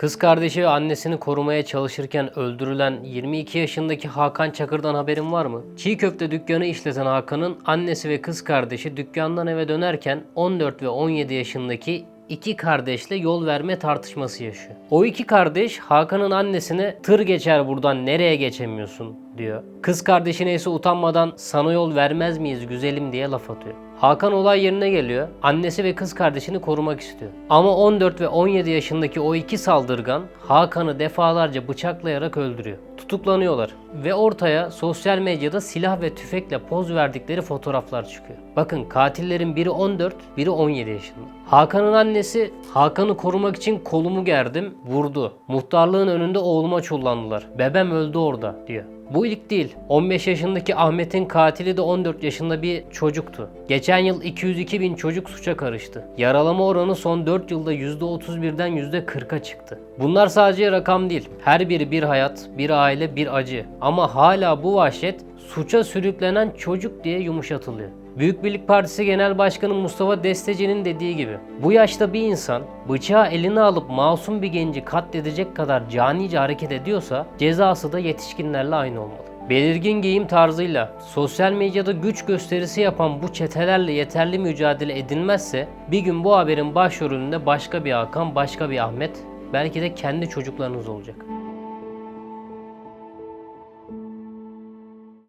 Kız kardeşi ve annesini korumaya çalışırken öldürülen 22 yaşındaki Hakan Çakır'dan haberin var mı? Çiğ köfte dükkanı işleten Hakan'ın annesi ve kız kardeşi dükkandan eve dönerken 14 ve 17 yaşındaki iki kardeşle yol verme tartışması yaşıyor. O iki kardeş Hakan'ın annesine tır geçer buradan nereye geçemiyorsun diyor. Kız kardeşine ise utanmadan sana yol vermez miyiz güzelim diye laf atıyor. Hakan olay yerine geliyor. Annesi ve kız kardeşini korumak istiyor. Ama 14 ve 17 yaşındaki o iki saldırgan Hakan'ı defalarca bıçaklayarak öldürüyor. Tutuklanıyorlar ve ortaya sosyal medyada silah ve tüfekle poz verdikleri fotoğraflar çıkıyor. Bakın katillerin biri 14, biri 17 yaşında. Hakan'ın annesi Hakan'ı korumak için kolumu gerdim, vurdu. Muhtarlığın önünde oğluma çullandılar. Bebem öldü orada diyor. Bu ilk değil. 15 yaşındaki Ahmet'in katili de 14 yaşında bir çocuktu. Geçen yıl 202 bin çocuk suça karıştı. Yaralama oranı son 4 yılda %31'den %40'a çıktı. Bunlar sadece rakam değil. Her biri bir hayat, bir aile, bir acı. Ama hala bu vahşet suça sürüklenen çocuk diye yumuşatılıyor. Büyük Birlik Partisi Genel Başkanı Mustafa Desteci'nin dediği gibi bu yaşta bir insan bıçağı eline alıp masum bir genci katledecek kadar canice hareket ediyorsa cezası da yetişkinlerle aynı olmalı. Belirgin giyim tarzıyla sosyal medyada güç gösterisi yapan bu çetelerle yeterli mücadele edilmezse bir gün bu haberin başrolünde başka bir Hakan, başka bir Ahmet, belki de kendi çocuklarınız olacak.